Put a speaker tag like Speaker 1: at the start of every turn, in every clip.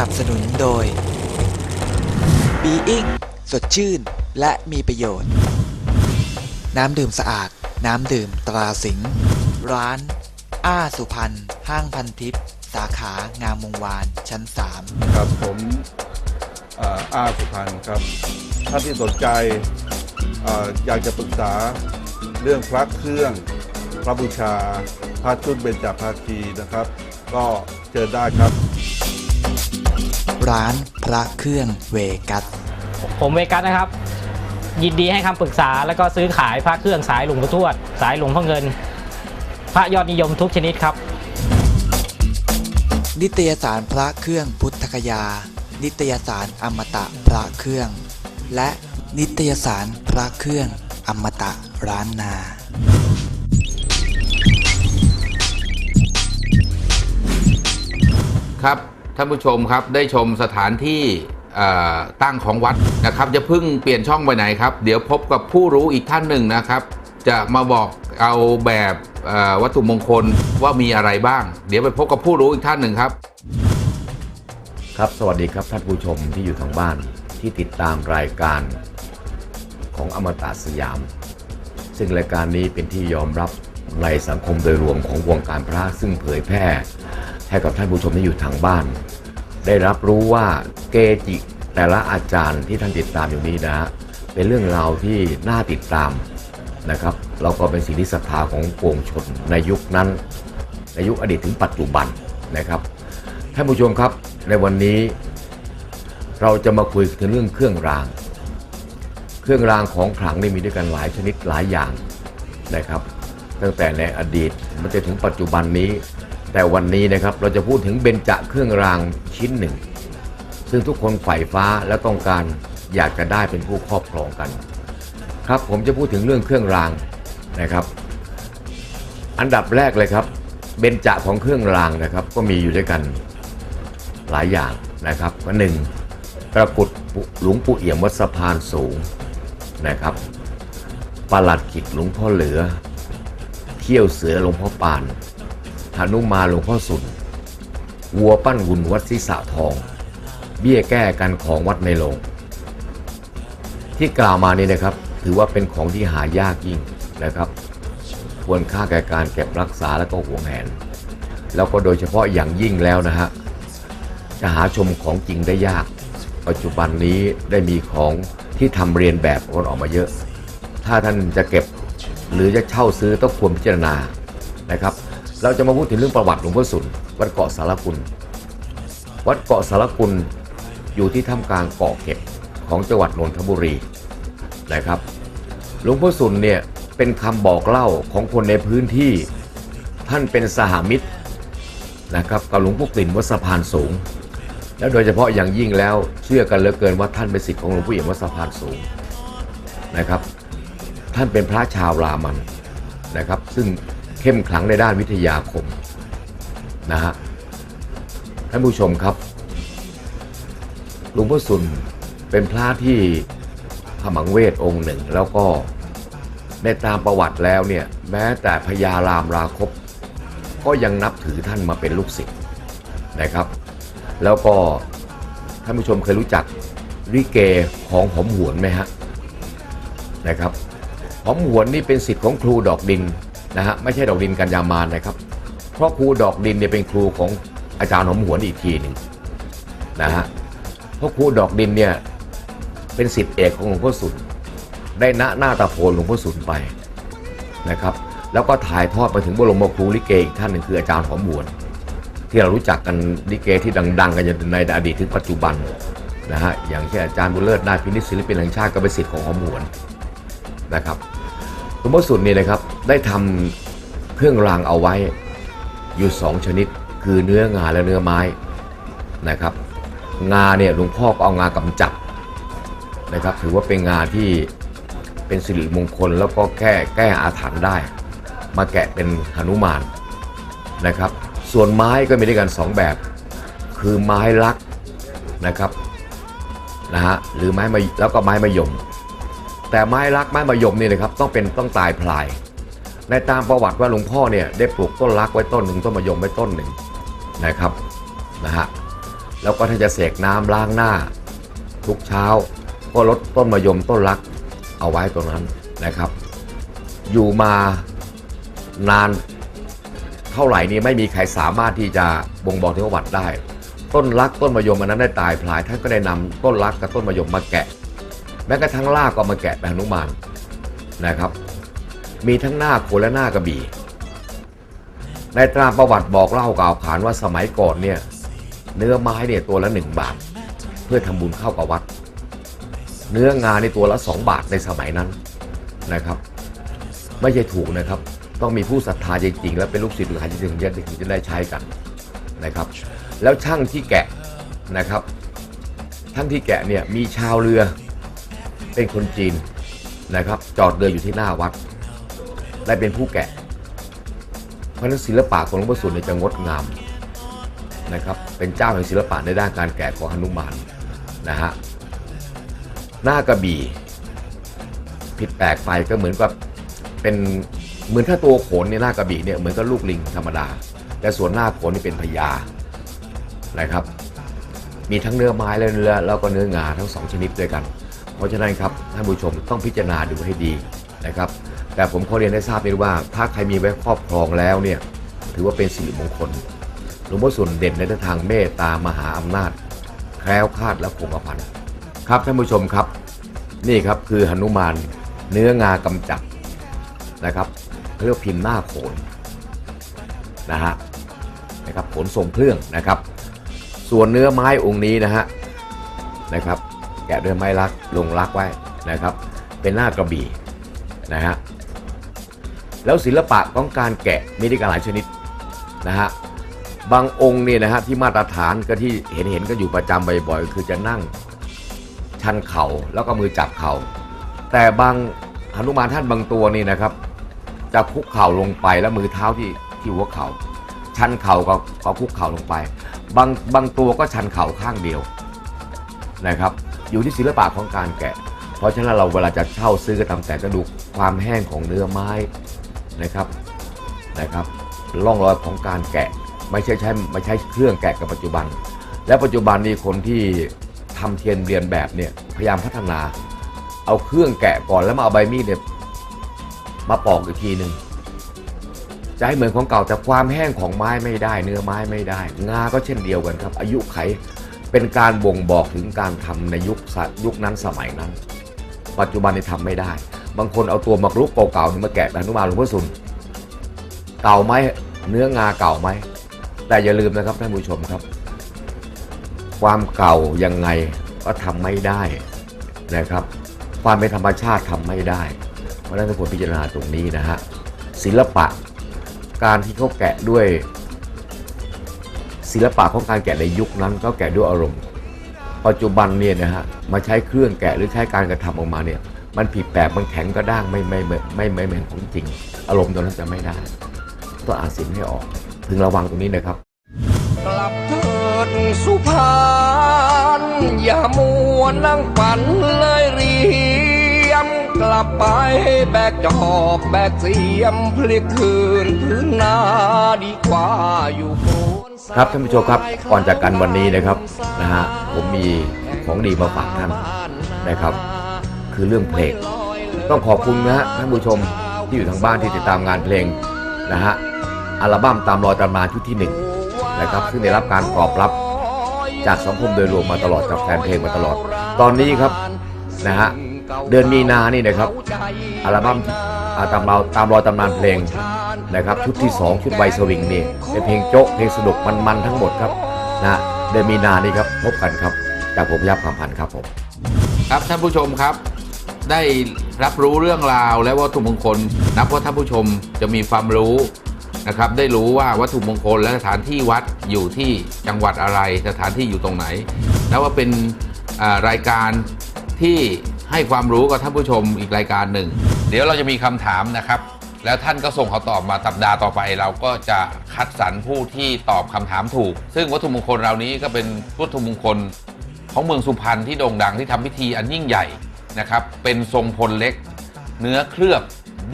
Speaker 1: นับสนุนโดย Being สดชื่นและมีประโยชน์ น้ำดื่มสะอาด น้ำดื่มตราสิงร้าน อ้าสุพรรณห้างพันทิพย์สาขางามวงวานชั้น 3
Speaker 2: ครับผมอ่อาสุพรรณครับถ้าที่สนใจเอ่ออยากจะปรึกษาเรื่องพระเครื่อง พระบูชาพระชุดเบญจภาคีนะครับ ก็เจอได้ครับ
Speaker 1: ร้านพระเครื่องเวกัส
Speaker 3: ผมเวกัสนะครับ ยินดีให้คำปรึกษาแล้วก็ซื้อขายพระเครื่องสายหลวงพ่อทวด สายหลวงพ่อเงิน พระยอดนิยมทุกชนิดครับ
Speaker 1: นิตยสารพระเครื่องพุทธคยา นิตยสารอมตะพระเครื่อง และนิตยสารพระเครื่องอมตะร้านนา
Speaker 4: ครับท่านผู้ชมครับได้ชมสถานที่ตั้งของวัดนะครับจะพิ่งเปลี่ยนช่องไปไหนครับ เดี๋ยวพบกับผู้รู้อีกท่านหนึ่งนะครับ จะมาบอกเอาแบบวัตถุมงคลว่ามีอะไรบ้าง เดี๋ยวไปพบกับผู้รู้อีกท่านหนึ่งครับ
Speaker 5: ครับสวัสดีครับท่านผู้ชมที่อยู่ทางบ้านที่ติดตามรายการของอมตะสยาม ซึ่งรายการนี้เป็นที่ยอมรับในสังคมโดยรวมของวงการพระซึ่งเผยแพร่ให้กับท่านผู้ชมที่อยู่ทางบ้าน ได้รับรู้ว่าเกจิแต่ละอาจารย์ที่ท่านติดตามอยู่นี้นะ เป็นเรื่องราวที่น่าติดตามนะครับเราก็เป็นสิ่งที่ศรัทธาของปวงชนในยุคนั้น ในยุคอดีตถึงปัจจุบันนะครับท่านผู้ชมครับในวันนี้ เราจะมาคุยถึงเรื่องเครื่องราง เครื่องรางของขลังนี่มีด้วยกันหลายชนิดหลายอย่างนะครับ ตั้งแต่ในอดีตมันจะถึงปัจจุบันนี้ แต่วันนี้นะครับเราจะพูดถึงเบญจเครื่องรางชิ้นหนึ่ง ซึ่งทุกคนใฝ่ฟ้าและต้องการอยากจะได้เป็นผู้ครอบครองกัน ครับผมจะพูดถึงเรื่องเครื่องรางนะครับ อันดับแรกเลยครับ เบญจของเครื่องรางนะครับ ก็มีอยู่ด้วยกันหลายอย่างนะครับก็หนึ่งตะกุดหลวงปู่เอี่ยมวัดสะพานสูงนะครับประหลัดขิดหลวงพ่อเหลือเขี้ยวเสือหลวงพ่อปาน หนุมาหลวงพ่อสุน วัวปั้นหุ่นวัดศิสะทอง เบี้ยแก้กันของวัดในโลงที่กล่าวมานี้นะครับ ถือว่าเป็นของที่หายากยิ่งนะครับ ควรค่าแก่การเก็บรักษาและก็หวงแหน แล้วก็โดยเฉพาะอย่างยิ่งแล้วนะฮะจะหาชมของจริงได้ยาก ปัจจุบันนี้ได้มีของที่ทำเรียนแบบกันออกมาเยอะ ถ้าท่านจะเก็บหรือจะเช่าซื้อต้องควรพิจารณานะครับ เราจะมาพูดถึงเรื่องประวัติหลวงพ่อสุนวัดเกาะสารกุลวัดเกาะสารกุลอยู่ที่ท่ามกลางเกาะเก็บของจังหวัดนนทบุรีนะครับ หลวงพ่อสุนเนี่ยเป็นคำบอกเล่าของคนในพื้นที่ ท่านเป็นสหมิตรนะครับกับหลวงพ่อกลิ่นวัดสะพานสูง แล้วโดยเฉพาะอย่างยิ่งแล้วเชื่อกันเหลือเกินว่าท่านเป็นศิษย์ของหลวงพ่อเอี่ยมวัดสะพานสูงนะครับ ท่านเป็นพระชาวรามันนะครับ ซึ่ง เข้มขลังในด้านวิทยาคมนะฮะท่านผู้ชมครับหลวงพ่อสุนเป็นพระที่ขมังเวทองค์หนึ่ง แล้วก็ในตามประวัติแล้วเนี่ยแม้แต่พญารามราคบ ก็ยังนับถือท่านมาเป็นลูกศิษย์นะครับ แล้วก็ท่านผู้ชมเคยรู้จักริเกของหอมหวนไหมฮะนะครับหอมหวนนี่เป็นศิษย์ของครูดอกดิน นะฮะไม่ใช่ดอกดินกัญญามานนะครับ เพราะครูดอกดินเนี่ยเป็นครูของอาจารย์หอมหวนอีกทีหนึ่งนะฮะเพราะครูดอกดินเนี่ยเป็นศิษย์เอกของหลวงพ่อสุนได้ณหน้าตาโพนหลวงพ่อสุนไปนะครับแล้วก็ถ่ายทอดไปถึงบรมครูลิเกอีกท่านหนึ่งคืออาจารย์หอมหวน ที่เรารู้จักกันลิเกที่ดัง ๆ กันอยู่ในอดีตถึงปัจจุบันนะฮะอย่างเช่นอาจารย์บุญเลิศนาพินิจศิลปินแห่งชาติก็เป็นศิษย์ของหอมหวนนะครับ หลวงพ่อสุดนี่นะครับได้ทำเครื่องรางเอาไว้อยู่สองชนิดคือเนื้องาและเนื้อไม้นะครับ งาเนี่ยหลวงพ่อก็เอางากำจัดนะครับ ถือว่าเป็นงาที่เป็นสิริมงคลแล้วก็แก้แก้อาถรรพ์ได้ มาแกะเป็นหนุมานนะครับ ส่วนไม้ก็มีด้วยกัน 2 แบบ คือไม้ลักนะครับนะฮะหรือไม้มะแล้วก็ไม้มะยม แต่ไม้ลักไม้มะยมนี่นะครับต้องเป็นต้องตายพลาย ในตามประวัติว่าหลวงพ่อเนี่ยได้ปลูกต้นลักไว้ต้นหนึ่งต้นมะยมไว้ต้นหนึ่งนะครับนะฮะแล้วก็ถ้าจะเสกน้ำล้างหน้า ทุกเช้า ก็ลดต้นมะยมต้นรักเอาไว้ตรงนั้นนะครับ อยู่มานานเท่าไหร่นี้ไม่มีใครสามารถที่จะบ่งบอกถึงประวัติได้ ต้นรักต้นมะยมอันนั้นได้ตายพลายท่านก็ได้นำต้นรักกับต้นมะยมมาแกะ แม้กระทั่งรากก็มาแกะแบบหนุมานนะครับ มีทั้งหน้าโขนและหน้ากระบี่ ในตราประวัติบอกเล่ากล่าวขานว่าสมัยก่อนเนี่ยเนื้อไม้เนี่ยตัวละหนึ่งบาท เพื่อทำบุญเข้ากับวัด เนื้องานในตัวละสองบาทในสมัยนั้นนะครับ ไม่ใช่ถูกนะครับ ต้องมีผู้ศรัทธาจริงๆ และเป็นลูกศิษย์ลูกหาจริงๆจะถึงจะได้ใช้กันนะครับ แล้วช่างที่แกะนะครับช่างที่แกะเนี่ยมีชาวเรือ เป็นคนจีนนะครับ จอดเรืออยู่ที่หน้าวัดได้เป็นผู้แกะ เพราะนั้นศิลปะของหลวงพ่อสุนเนี่ยจะงดงามนะครับ เป็นเจ้าแห่งศิลปะในด้านการแกะของหนุมานนะฮะหน้ากระบี่ผิดแปลกไปก็เหมือนกับเป็นเหมือนถ้าตัวโขนเนี่ยหน้ากระบี่เนี่ยเหมือนกับลูกลิงธรรมดา แต่ส่วนหน้าโขนนี่เป็นพญานะครับ มีทั้งเนื้อไม้และเนื้อแล้วก็เนื้องาทั้งสองชนิดด้วยกัน ราะฉะนั้นครับท่านผู้ชมต้องพิจารณาดูให้ดีนะครับ แต่ผมขอเรียนให้ทราบนิดว่าถ้าใครมีไว้ครอบครองแล้วเนี่ยถือว่าเป็นสิริมงคลหลวงพ่อส่วนเด่นในทางเมตตามหาอำนาจ แคล้วคลาดและคงกระพันครับท่านผู้ชมครับ นี่ครับคือหนุมานเนื้องากำจัดนะครับเขาเรียกพิมพ์หน้าโขนนะฮะนะครับขนทรงเครื่องนะครับ ส่วนเนื้อไม้องค์นี้นะฮะนะครับะด้วยไม้ลักลงลักไว้นะครับ เป็นหน้ากระบี่นะฮะแล้วศิลปะของการแกะมีด้วยกันหลายชนิดนะฮะบางองค์เนี่ยนะฮะที่มาตรฐานก็ที่เห็นเห็นก็อยู่ประจำบ่อยๆ คือจะนั่งชันเข่าแล้วก็มือจับเข่าแต่บางหนุมานท่านบางตัวนี่นะครับ จะคุกเข่าลงไปแล้วมือเท้าที่ที่หัวเข่าชันเข่าก็ก็คุกเข่าลงไป บางบางตัวก็ชันเข่าข้างเดียวนะครับ อยู่ที่ศิลปะของการแกะ เพราะฉะนั้นเราเวลาจะเช่าซื้อก็ทำแต่ก็ดูความแห้งของเนื้อไม้นะครับนะครับร่องรอยของการแกะไม่ใช่ใช้ไม่ใช้เครื่องแกะกับปัจจุบัน และปัจจุบันนี้คนที่ทำเทียนเรียนแบบเนี่ยพยายามพัฒนา เอาเครื่องแกะก่อนแล้วมาเอาใบมีดเนี่ยมาปอกอีกทีหนึ่งจะให้เหมือนของเก่าแต่ความแห้งของไม้ไม่ได้ เนื้อไม้ไม่ได้ งาก็เช่นเดียวกันครับ อายุไข เป็นการบ่งบอกถึงการทำในยุคยุคนั้นสมัยนั้น ปัจจุบันนี่ทำไม่ได้ บางคนเอาตัวมักรุกเก่าๆนี่มาแกะแบบนุมานหลวงพ่อสุนเก่าไหมเนื้องาเก่าไหมแต่อย่าลืมนะครับท่านผู้ชมครับ ความเก่ายังไงก็ทำไม่ได้นะครับ ความเป็นธรรมชาติทำไม่ได้ เพราะฉะนั้นทุกคนพิจารณาตรงนี้นะฮะศิลปะการที่เขาแกะด้วย ศิลปะของการแกะในยุคนั้นก็แกะด้วยอารมณ์ ปัจจุบันเนี่ยนะฮะมาใช้เครื่องแกะหรือใช้การกระทำออกมาเนี่ยมันผิดแปลกมันแข็งกระด้างไม่ไม่ไม่ไม่ไม่เหมือนของจริง อารมณ์ตรงนั้นจะไม่ได้ต้องอ่านสินให้ออกพึงระวังตรงนี้นะครับ
Speaker 6: กลับเถิดสุพานอย่ามัวนั่งฝันเลยเรียมกลับไปแบกจอบ แบกเสียมพลิกคืนพื้นนาดีกว่าอยู่โคน
Speaker 5: ครับท่านผู้ชมครับก่อนจากกันวันนี้นะครับนะฮะผมมีของดีมาฝากท่านนะครับ คือเรื่องเพลง ต้องขอบคุณนะฮะท่านผู้ชมที่อยู่ทางบ้านที่ติดตามงานเพลงนะฮะอัลบั้มตามรอยตามมาชุดที่หนึ่งนะครับซึ่งได้รับการตอบรับจากสังคมโดยรวมมาตลอดจากแฟนเพลงมาตลอด ตอนนี้ครับนะฮะเดือนมีนานี่นะครับ อัลบั้ม ตามเราตามรอยตำนานเพลงนะครับชุดที่ 2 ชุดไวสวิงนี่เป็นเพลงโจ๊ะเพลงสนุกมันๆทั้งหมดครับนะเดือนมีนานี่ครับพบกันครับจากผมยับคำพันธ์ครับผม
Speaker 4: ครับท่านผู้ชมครับได้รับรู้เรื่องราวและวัตถุมงคล นับว่าท่านผู้ชมจะมีความรู้นะครับ ได้รู้ว่าวัตถุมงคลและสถานที่วัดอยู่ที่จังหวัดอะไร สถานที่อยู่ตรงไหนแล้วว่าเป็นรายการที่ให้ความรู้กับท่านผู้ชมอีกรายการหนึ่ง เดี๋ยวเราจะมีคำถามนะครับ แล้วท่านก็ส่งเขาตอบมาสัปดาห์ต่อไป เราก็จะคัดสรรผู้ที่ตอบคำถามถูก ซึ่งวัตถุมงคลเรานี้ก็เป็นวัตถุมงคลของเมืองสุพรรณที่โด่งดังที่ทำพิธีอันยิ่งใหญ่นะครับ เป็นทรงพลเล็ก เนื้อเคลือบ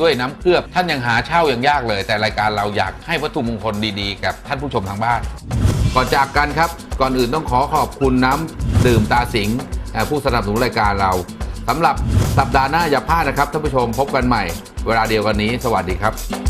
Speaker 4: ด้วยน้ำเคลือบท่านยังหาเช่ายังยากเลย แต่รายการเราอยากให้วัตถุมงคลดีๆ กับท่านผู้ชมทางบ้าน ก่อนจากกันครับ ก่อนอื่นต้องขอขอบคุณน้ำดื่มตาสิงห์ผู้สนับสนุนรายการเรา สำหรับสัปดาห์หน้าอย่าพลาดนะครับท่านผู้ชมพบกันใหม่ เวลาเดียวกันนี้ สวัสดีครับ